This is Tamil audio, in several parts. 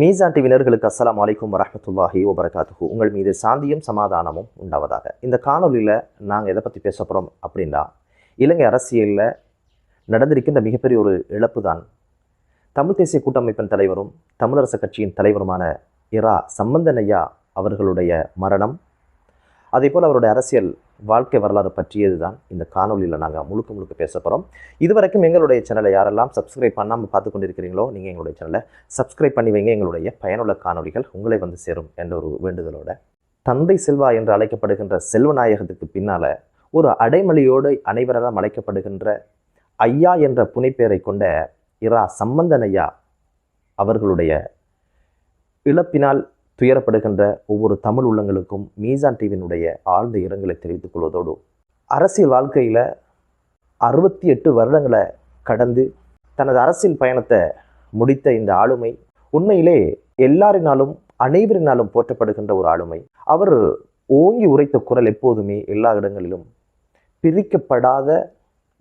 மீசான் டிவினர்களுக்கு அஸ்லாம் வலைக்கும் வரமத்துல்லாஹி வபரகாத்துஹு. உங்கள் மீது சாந்தியும் சமாதானமும் உண்டாவதாக. இந்த காணொலியில் நாங்கள் எதை பற்றி பேச போகிறோம் அப்படின்னா இலங்கை அரசியலில் நடந்திருக்கின்ற மிகப்பெரிய ஒரு இழப்பு தான் தமிழ் தேசிய கூட்டமைப்பின் தலைவரும் தமிழரசு கட்சியின் தலைவருமான இரா சம்பந்தனையா அவர்களுடைய மரணம். அதே போல் அவருடைய அரசியல் வாழ்க்கை வரலாறு பற்றியது தான் இந்த காணொலியில் நாங்கள் முழுக்க முழுக்க பேச போகிறோம் இதுவரைக்கும் எங்களுடைய சேனலை யாரெல்லாம் சப்ஸ்கிரைப் பண்ணாமல் பார்த்து கொண்டிருக்கிறீங்களோ நீங்கள் எங்களுடைய சேனலை சப்ஸ்கிரைப் பண்ணி வைங்க. எங்களுடைய பயனுள்ள காணொலிகள் உங்களை வந்து சேரும் என்ற ஒரு வேண்டுதலோட. தந்தை செல்வா என்று அழைக்கப்படுகின்ற செல்வநாயகத்துக்கு பின்னால் ஒரு அடைமொழியோடு அனைவரெல்லாம் அழைக்கப்படுகின்ற ஐயா என்ற புனைப்பெயரை கொண்ட இரா சம்பந்தன் ஐயா அவர்களுடைய இழப்பினால் துயரப்படுகின்ற ஒவ்வொரு தமிழ் உள்ளங்களுக்கும் மீசான் டிவியினுடைய ஆழ்ந்த இரங்கலை தெரிவித்துக் கொள்வதோடு அரசியல் வாழ்க்கையில் அறுபத்தி எட்டு வருடங்களை கடந்து தனது அரசியல் பயணத்தை முடித்த இந்த ஆளுமை உண்மையிலே எல்லாரினாலும் அனைவரினாலும் போற்றப்படுகின்ற ஒரு ஆளுமை. அவர் ஓங்கி உரைத்த குரல் எப்போதுமே எல்லா இடங்களிலும் பிரிக்கப்படாத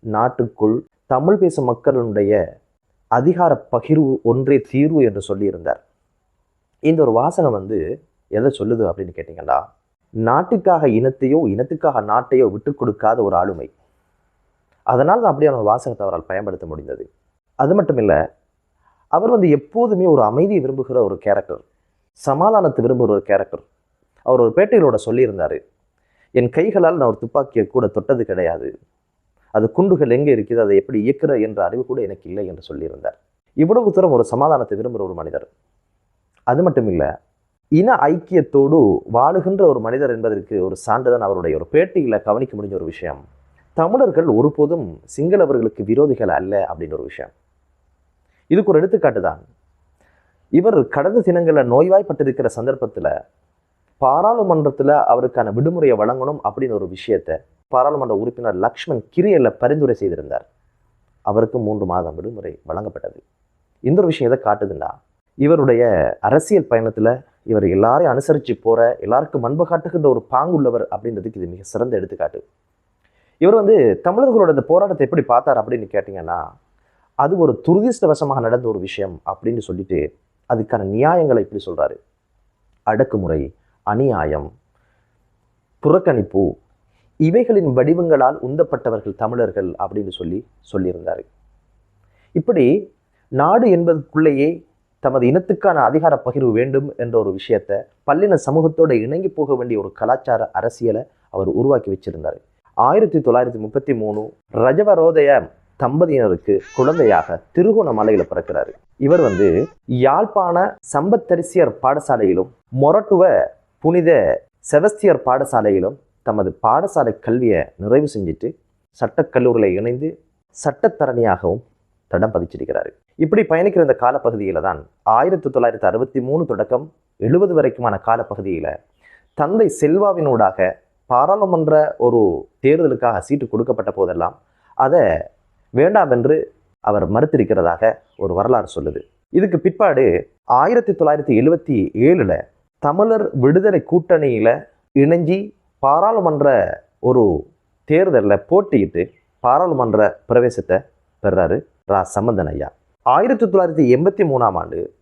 நாட்டுக்குள் தமிழ் பேசும் மக்களுடைய அதிகார பகிர்வு ஒன்றே தீர்வு என்று சொல்லியிருந்தார். இந்த ஒரு வாசகம் வந்து எதை சொல்லுது அப்படின்னு கேட்டிங்கன்னா நாட்டுக்காக இனத்தையோ இனத்துக்காக நாட்டையோ விட்டு கொடுக்காத ஒரு ஆளுமை. அதனால் தான் அப்படியான ஒரு வாசகத்தை அவரால் பயன்படுத்த முடிந்தது. அது மட்டும் இல்லை அவர் வந்து எப்போதுமே ஒரு அமைதியை விரும்புகிற ஒரு கேரக்டர் சமாதானத்தை விரும்புகிற ஒரு கேரக்டர் அவர் ஒரு பேட்டையிலோட சொல்லியிருந்தார் என் கைகளால் நான் ஒரு துப்பாக்கியை கூட தொட்டது கிடையாது. அது குண்டுகள் எங்கே இருக்குது அதை எப்படி இயக்குற என்ற அறிவு கூட எனக்கு இல்லை என்று சொல்லியிருந்தார். இவ்வளவு தூரம் ஒரு சமாதானத்தை விரும்புகிற ஒரு மனிதர். அது மட்டும் இல்லை இன ஐக்கியத்தோடு வாழுகின்ற ஒரு மனிதர் என்பதற்கு ஒரு சான்றுதான் அவருடைய ஒரு பேட்டியில் கவனிக்க முடிஞ்ச ஒரு விஷயம். தமிழர்கள் ஒருபோதும் சிங்களவர்களுக்கு விரோதிகள் அல்ல அப்படின்ற ஒரு விஷயம். இதுக்கு ஒரு எடுத்துக்காட்டு தான். இவர் கடந்த தினங்களில் நோய்வாய்ப்பட்டிருக்கிற சந்தர்ப்பத்தில் பாராளுமன்றத்தில் அவருக்கான விடுமுறையை வழங்கணும் அப்படின்னு ஒரு விஷயத்தை பாராளுமன்ற உறுப்பினர் லக்ஷ்மண் கிரியல்ல பரிந்துரை செய்திருந்தார். அவருக்கு மூன்று மாதம் விடுமுறை வழங்கப்பட்டது. இந்த ஒரு விஷயம் எதை காட்டுதுன்னா இவருடைய அரசியல் பயணத்தில் இவர் எல்லாரையும் அனுசரித்து போகிற எல்லாருக்கும் அன்பு காட்டுகின்ற ஒரு பாங்குள்ளவர் அப்படின்றதுக்கு இது மிக சிறந்த எடுத்துக்காட்டு. இவர் வந்து தமிழர்களோட இந்த போராட்டத்தை எப்படி பார்த்தார் அப்படின்னு கேட்டிங்கன்னா அது ஒரு துரதிருஷ்டவசமாக நடந்த ஒரு விஷயம் அப்படின்னு சொல்லிட்டு அதுக்கான நியாயங்களை இப்படி சொல்கிறாரு அடக்குமுறை அநியாயம் புறக்கணிப்பு இவைகளின் வடிவங்களால் உந்தப்பட்டவர்கள் தமிழர்கள் அப்படின்னு சொல்லி சொல்லியிருந்தார். இப்படி நாடு என்பதற்குள்ளேயே தமது இனத்துக்கான அதிகார பகிர்வு வேண்டும் என்ற ஒரு விஷயத்தை பல்லின சமூகத்தோடு இணங்கி போக வேண்டிய ஒரு கலாச்சார அரசியலை அவர் உருவாக்கி வச்சிருந்தார். ஆயிரத்தி தொள்ளாயிரத்தி முப்பத்தி மூணு ரஜவரோதய தம்பதியினருக்கு குழந்தையாக திருகோணமலையில் பிறக்கிறாரு. இவர் வந்து யாழ்ப்பாண சம்பத்தரிசியர் பாடசாலையிலும் மொரட்டுவ புனித செவஸ்தியர் பாடசாலையிலும் தமது பாடசாலை கல்வியை நிறைவு செஞ்சுட்டு சட்டக்கல்லூரியில் இணைந்து சட்டத்தரணியாகவும் தடம் பதிச்சிருக்கிறாரு. இப்படி பயணிக்கிற இந்த காலப்பகுதியில் தான் ஆயிரத்தி தொள்ளாயிரத்தி அறுபத்தி மூணு தொடக்கம் எழுபது வரைக்குமான காலப்பகுதியில் தந்தை செல்வாவினூடாக பாராளுமன்ற ஒரு தேர்தலுக்காக சீட்டு கொடுக்கப்பட்ட போதெல்லாம் அதை வேண்டாம் என்று அவர் மறுத்திருக்கிறதாக ஒரு வரலாறு சொல்லுது. இதுக்கு பிற்பாடு ஆயிரத்தி தொள்ளாயிரத்தி எழுபத்தி ஏழில் தமிழர் விடுதலை கூட்டணியில் இணைஞ்சி பாராளுமன்ற ஒரு தேர்தலில் போட்டியிட்டு பாராளுமன்ற பிரவேசத்தை பெறாரு ரா சம்பந்தன் ஐயா. ஆயிரத்தி தொள்ளாயிரத்தி எண்பத்தி மூணாம் ஆண்டு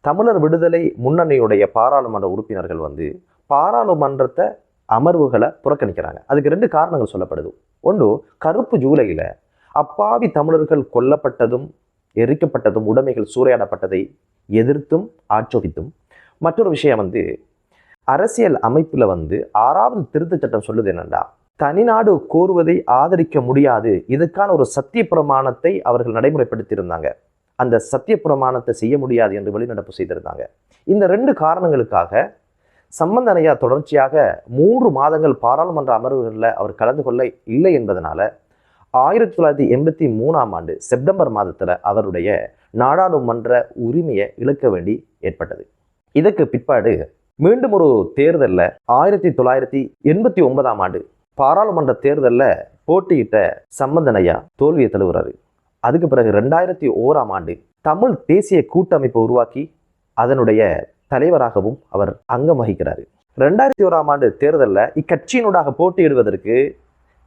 தமிழர் விடுதலை முன்னணியுடைய பாராளுமன்ற உறுப்பினர்கள் வந்து பாராளுமன்றத்தை அமர்வுகளை புறக்கணிக்கிறாங்க. அதுக்கு ரெண்டு காரணங்கள் சொல்லப்படுது. ஒன்று கருப்பு ஜூலையில் அப்பாவி தமிழர்கள் கொல்லப்பட்டதும் எரிக்கப்பட்டதும் உடைமைகள் சூறையாடப்பட்டதை எதிர்த்தும் ஆட்சோபித்தும். மற்றொரு விஷயம் வந்து அரசியல் அமைப்பில் வந்து ஆறாவது திருத்தச் சட்டம் சொல்லுது என்னென்னா தனிநாடு கோருவதை ஆதரிக்க முடியாது. இதுக்கான ஒரு சத்திய பிரமாணத்தை அவர்கள் நடைமுறைப்படுத்தியிருந்தாங்க. அந்த சத்திய பிரமாணத்தை செய்ய முடியாது என்று வெளிநடப்பு செய்திருந்தாங்க. இந்த ரெண்டு காரணங்களுக்காக சம்பந்தனையா தொடர்ச்சியாக மூன்று மாதங்கள் பாராளுமன்ற அமர்வுகளில் அவர் கலந்து கொள்ள இல்லை என்பதனால ஆயிரத்தி தொள்ளாயிரத்தி எண்பத்தி மூணாம் ஆண்டு செப்டம்பர் மாதத்தில் அவருடைய நாடாளுமன்ற உரிமையை இழக்க வேண்டி ஏற்பட்டது. இதற்கு பிற்பாடு மீண்டும் ஒரு தேர்தலில் ஆயிரத்தி தொள்ளாயிரத்தி எண்பத்தி ஒன்பதாம் ஆண்டு பாராளுமன்ற தேர்தலில் போட்டியிட்ட சம்பந்தனையா தோல்வியை தழுவுறாரு. அதுக்கு பிறகு ரெண்டாயிரத்தி ஓராம் ஆண்டு தமிழ் தேசிய கூட்டமைப்பை உருவாக்கி அதனுடைய தலைவராகவும் அவர் அங்கம் வகிக்கிறார். ரெண்டாயிரத்தி ஓராம் ஆண்டு தேர்தலில் இக்கட்சியினூடாக போட்டியிடுவதற்கு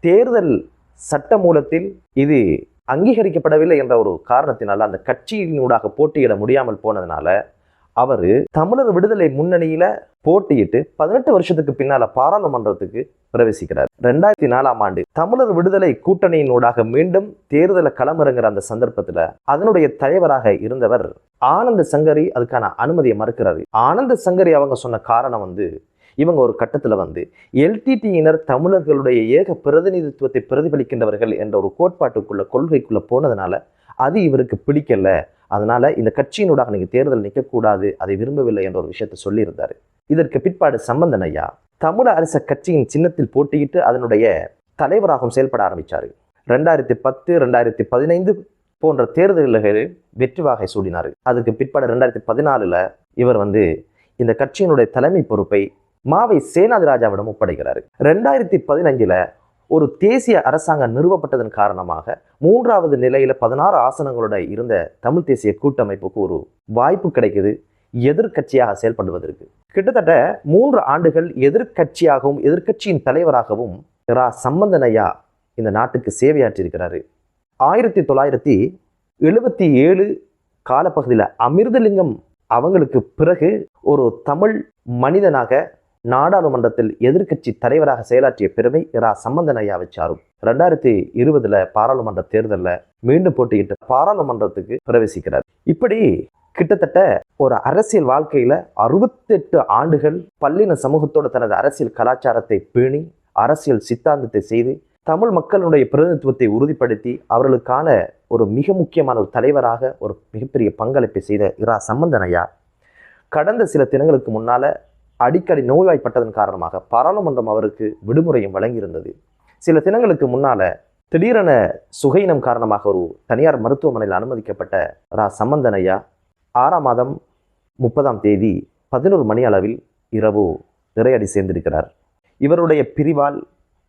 தேர்தல் சட்ட மூலத்தில் இது அங்கீகரிக்கப்படவில்லை என்ற ஒரு காரணத்தினால அந்த கட்சியினூடாக போட்டியிட முடியாமல் போனதுனால அவர் தமிழர் விடுதலை முன்னணியில் போட்டியிட்டு பதினெட்டு வருஷத்துக்கு பின்னால பாராளுமன்றத்துக்கு பிரவேசிக்கிறார். ரெண்டாயிரத்தி நாலாம் ஆண்டு தமிழர் விடுதலை கூட்டணியினூடாக மீண்டும் தேர்தலை களமிறங்குற அந்த சந்தர்ப்பத்தில் அதனுடைய தலைவராக இருந்தவர் ஆனந்த சங்கரி அதுக்கான அனுமதியை மறுக்கிறாரு. ஆனந்த சங்கரி அவங்க சொன்ன காரணம் வந்து இவங்க ஒரு கட்டத்தில் வந்து எல்டிடியினர் தமிழர்களுடைய ஏக பிரதிநிதித்துவத்தை பிரதிபலிக்கின்றவர்கள் என்ற ஒரு கோட்பாட்டுக்குள்ள கொள்கைக்குள்ள போனதுனால அது இவருக்கு பிடிக்கல. அதனால் இந்த கட்சியினூடாக நீங்கள் தேர்தல் நிற்கக்கூடாது அதை விரும்பவில்லை என்ற ஒரு விஷயத்தை சொல்லியிருந்தார். இதற்கு பிற்பாடு சம்பந்தன் ஐயா தமிழ அரச கட்சியின் சின்னத்தில் போட்டியிட்டு அதனுடைய தலைவராகவும் செயல்பட ஆரம்பித்தார் ரெண்டாயிரத்தி பத்து ரெண்டாயிரத்தி பதினைந்து போன்ற தேர்தல்களில் வெற்றி வாகை சூடினார். அதுக்கு பிற்பாடு ரெண்டாயிரத்தி பதினாலில் இவர் வந்து இந்த கட்சியினுடைய தலைமை பொறுப்பை மாவை சேனாதிராஜாவிடம் ராஜாவிடம் ரெண்டாயிரத்தி பதினஞ்சில் ஒரு தேசிய அரசாங்கம் நிறுவப்பட்டதன் காரணமாக மூன்றாவது நிலையில் பதினாறு ஆசனங்களோட இருந்த தமிழ் தேசிய கூட்டமைப்புக்கு ஒரு வாய்ப்பு கிடைக்குது. எதிர்க்கட்சியாக செயல்படுவதற்கு. கிட்டத்தட்ட மூன்று ஆண்டுகள் எதிர்க்கட்சியாகவும் எதிர்க்கட்சியின் தலைவராகவும் ரா. சம்பந்தனையா இந்த நாட்டுக்கு சேவையாற்றியிருக்கிறாரு. ஆயிரத்தி தொள்ளாயிரத்தி எழுபத்தி ஏழு காலப்பகுதியில் அமிர்தலிங்கம் அவங்களுக்கு பிறகு ஒரு தமிழ் மனிதனாக நாடாளுமன்றத்தில் எதிர்க்கட்சி தலைவராக செயலாற்றிய பெருமை இரா சம்பந்தனையா வச்சாரும் ரெண்டாயிரத்தி இருபதுல பாராளுமன்ற தேர்தலில் மீண்டும் போட்டியிட்டு பாராளுமன்றத்துக்கு பிரவேசிக்கிறார். இப்படி கிட்டத்தட்ட ஒரு அரசியல் வாழ்க்கையில அறுபத்தெட்டு ஆண்டுகள் பல்லின சமூகத்தோட தனது அரசியல் கலாச்சாரத்தை பேணி அரசியல் சித்தாந்தத்தை செய்து தமிழ் மக்களுடைய பிரதிநிதித்துவத்தை உறுதிப்படுத்தி அவர்களுக்கான ஒரு மிக முக்கியமான ஒரு தலைவராக ஒரு மிகப்பெரிய பங்களிப்பை செய்த இரா சம்பந்தனையா கடந்த சில தினங்களுக்கு முன்னால அடிக்கடி நோய்வாய்ப்பட்டதன் காரணமாக பாராளுமன்றம் அவருக்கு விடுமுறையும் வழங்கியிருந்தது. சில தினங்களுக்கு முன்னால திடீரென சுகையினம் காரணமாக ஒரு தனியார் மருத்துவமனையில் அனுமதிக்கப்பட்ட ரா. சம்பந்தனையா ஆறாம் மாதம் முப்பதாம் தேதி பதினோரு மணி அளவில் இரவு திரையடி சேர்ந்திருக்கிறார். இவருடைய பிரிவால்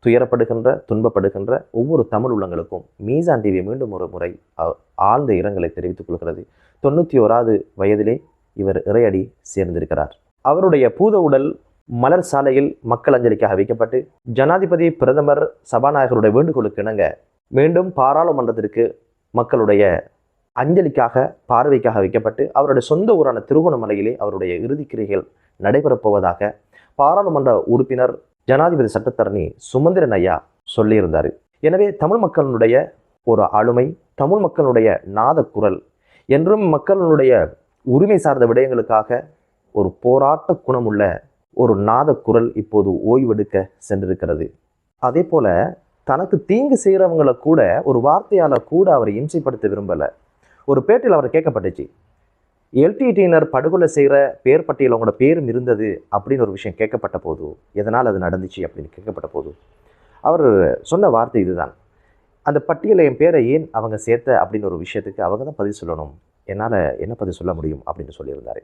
துயரப்படுகின்ற துன்பப்படுகின்ற ஒவ்வொரு தமிழ் உள்ளங்களுக்கும் மீசான் டிவி மீண்டும் ஒரு முறை ஆழ்ந்த இரங்கலை தெரிவித்துக் கொள்கிறது. தொண்ணூற்றி ஓராவது வயதிலே இவர் இறையடி சேர்ந்திருக்கிறார். அவருடைய பூத உடல் மலர் சாலையில் மக்கள் அஞ்சலிக்காக வைக்கப்பட்டு ஜனாதிபதி பிரதமர் சபாநாயகருடைய வேண்டுகோளுக்கு இணங்க மீண்டும் பாராளுமன்றத்திற்கு மக்களுடைய அஞ்சலிக்காக பார்வைக்காக வைக்கப்பட்டு அவருடைய சொந்த ஊரான திருகோணமலையிலே அவருடைய இறுதிக்கிரிகள் நடைபெறப் போவதாக பாராளுமன்ற உறுப்பினர் ஜனாதிபதி சட்டத்தரணி சுமந்திரன் ஐயா சொல்லியிருந்தார். எனவே தமிழ் மக்களுடைய ஒரு ஆளுமை தமிழ் மக்களுடைய நாதக்குரல் என்றும் மக்களுடைய உரிமை சார்ந்த விடயங்களுக்காக ஒரு போராட்ட குணமுள்ள ஒரு நாதக்குரல் இப்போது ஓய்வெடுக்க சென்றிருக்கிறது. அதே போல தனக்கு தீங்கு செய்கிறவங்களை கூட ஒரு வார்த்தையால் கூட அவரை இம்சைப்படுத்த விரும்பலை. ஒரு பேட்டியில் அவர் கேட்கப்பட்டுச்சு. எல்டிடியினர் படுகொலை செய்கிற பேர் பட்டியல் அவங்களோட பேரும் இருந்தது அப்படின்னு ஒரு விஷயம் கேட்கப்பட்ட போது எதனால் அது நடந்துச்சு அப்படின்னு கேட்கப்பட்ட போது அவர் சொன்ன வார்த்தை இதுதான். அந்த பட்டியலை என் பேரை ஏன் அவங்க சேர்த்த அப்படின்னு ஒரு விஷயத்துக்கு அவங்க தான் பதில் சொல்லணும். என்னால் என்ன பதில் சொல்ல முடியும் அப்படின்னு சொல்லியிருந்தாரு.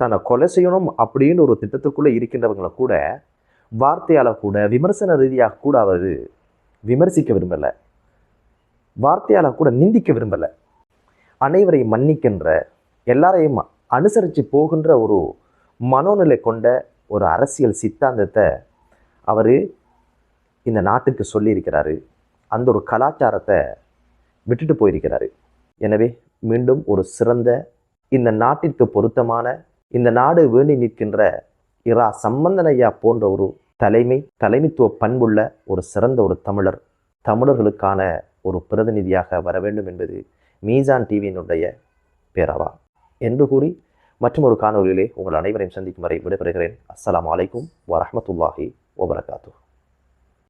தன்னை கொலை செய்யணும் அப்படின்னு ஒரு திட்டத்துக்குள்ளே இருக்கின்றவங்களை கூட வார்த்தையால் கூட விமர்சன ரீதியாக கூட அவர் விமர்சிக்க விரும்பலை. வார்த்தையால் கூட நிந்திக்க விரும்பலை. அனைவரையும் மன்னிக்கின்ற எல்லாரையும் அனுசரித்து போகின்ற ஒரு மனோநிலை கொண்ட ஒரு அரசியல் சித்தாந்தத்தை அவர் இந்த நாட்டுக்கு சொல்லியிருக்கிறாரு. அந்த ஒரு கலாச்சாரத்தை விட்டுட்டு போயிருக்கிறாரு. எனவே மீண்டும் ஒரு சிறந்த இந்த நாட்டிற்கு பொருத்தமான இந்த நாடு வேண்டி நிற்கின்ற இரா சம்பந்தனையா போன்ற ஒரு தலைமை தலைமைத்துவ பண்புள்ள ஒரு சிறந்த ஒரு தமிழர். தமிழர்களுக்கான ஒரு பிரதிநிதியாக வர வேண்டும் என்பது மீசான் டிவியினுடைய பேரவா. என்று கூறி மற்றும் ஒரு காணொலியிலே உங்கள் அனைவரையும் சந்திக்கும் வரை விடைபெறுகிறேன். அஸ்லாம் அலைக்கும் வரமத்துல்லாஹி வபரகாத்துஹ்.